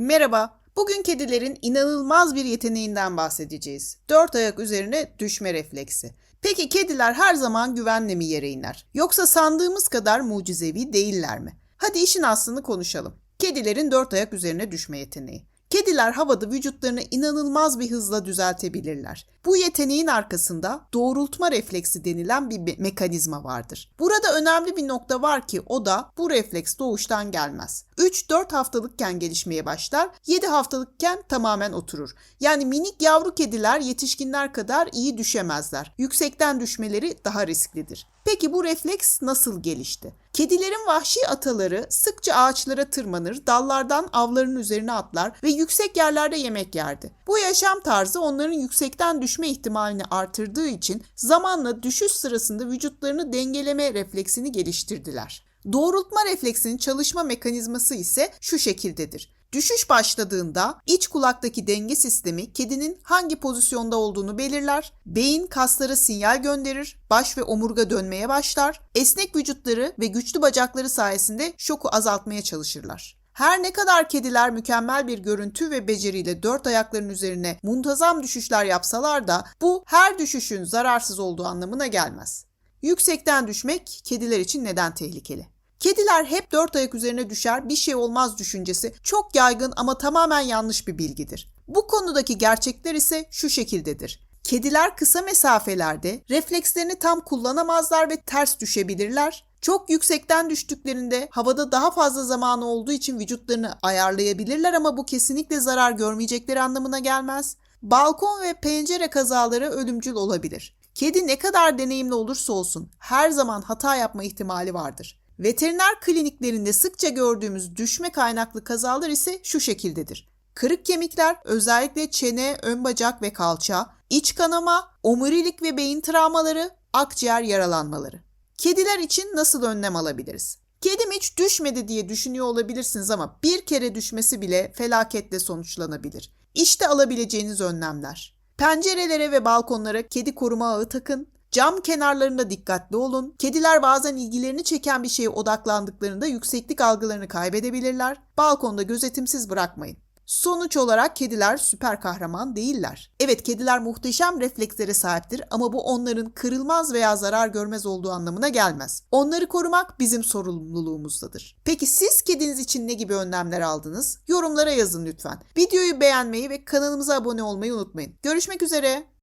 Merhaba. Bugün kedilerin inanılmaz bir yeteneğinden bahsedeceğiz. Dört ayak üzerine düşme refleksi. Peki kediler her zaman güvenle mi yere iner? Yoksa sandığımız kadar mucizevi değiller mi? Hadi işin aslını konuşalım. Kedilerin dört ayak üzerine düşme yeteneği. Kediler havada vücutlarını inanılmaz bir hızla düzeltebilirler. Bu yeteneğin arkasında doğrultma refleksi denilen bir me- mekanizma vardır. Burada önemli bir nokta var ki o da bu refleks doğuştan gelmez. 3-4 haftalıkken gelişmeye başlar, 7 haftalıkken tamamen oturur. Yani minik yavru kediler yetişkinler kadar iyi düşemezler. Yüksekten düşmeleri daha risklidir. Peki bu refleks nasıl gelişti? Kedilerin vahşi ataları sıkça ağaçlara tırmanır, dallardan avların üzerine atlar ve yüksek yerlerde yemek yerdi. Bu yaşam tarzı onların yüksekten düşme ihtimalini artırdığı için zamanla düşüş sırasında vücutlarını dengeleme refleksini geliştirdiler. Doğrultma refleksinin çalışma mekanizması ise şu şekildedir. Düşüş başladığında iç kulaktaki denge sistemi kedinin hangi pozisyonda olduğunu belirler, beyin kaslara sinyal gönderir, baş ve omurga dönmeye başlar, esnek vücutları ve güçlü bacakları sayesinde şoku azaltmaya çalışırlar. Her ne kadar kediler mükemmel bir görüntü ve beceriyle dört ayakların üzerine muntazam düşüşler yapsalar da bu her düşüşün zararsız olduğu anlamına gelmez. Yüksekten düşmek kediler için neden tehlikeli? Kediler hep dört ayak üzerine düşer, bir şey olmaz düşüncesi çok yaygın ama tamamen yanlış bir bilgidir. Bu konudaki gerçekler ise şu şekildedir. Kediler kısa mesafelerde reflekslerini tam kullanamazlar ve ters düşebilirler. Çok yüksekten düştüklerinde havada daha fazla zamanı olduğu için vücutlarını ayarlayabilirler ama bu kesinlikle zarar görmeyecekleri anlamına gelmez. Balkon ve pencere kazaları ölümcül olabilir. Kedi ne kadar deneyimli olursa olsun her zaman hata yapma ihtimali vardır. Veteriner kliniklerinde sıkça gördüğümüz düşme kaynaklı kazalar ise şu şekildedir. Kırık kemikler, özellikle çene, ön bacak ve kalça, iç kanama, omurilik ve beyin travmaları, akciğer yaralanmaları. Kediler için nasıl önlem alabiliriz? Kedim hiç düşmedi diye düşünüyor olabilirsiniz ama bir kere düşmesi bile felaketle sonuçlanabilir. İşte alabileceğiniz önlemler. Pencerelere ve balkonlara kedi koruma ağı takın. Cam kenarlarında dikkatli olun. Kediler bazen ilgilerini çeken bir şeye odaklandıklarında yükseklik algılarını kaybedebilirler. Balkonda gözetimsiz bırakmayın. Sonuç olarak kediler süper kahraman değiller. Evet kediler muhteşem reflekslere sahiptir ama bu onların kırılmaz veya zarar görmez olduğu anlamına gelmez. Onları korumak bizim sorumluluğumuzdadır. Peki siz kediniz için ne gibi önlemler aldınız? Yorumlara yazın lütfen. Videoyu beğenmeyi ve kanalımıza abone olmayı unutmayın. Görüşmek üzere.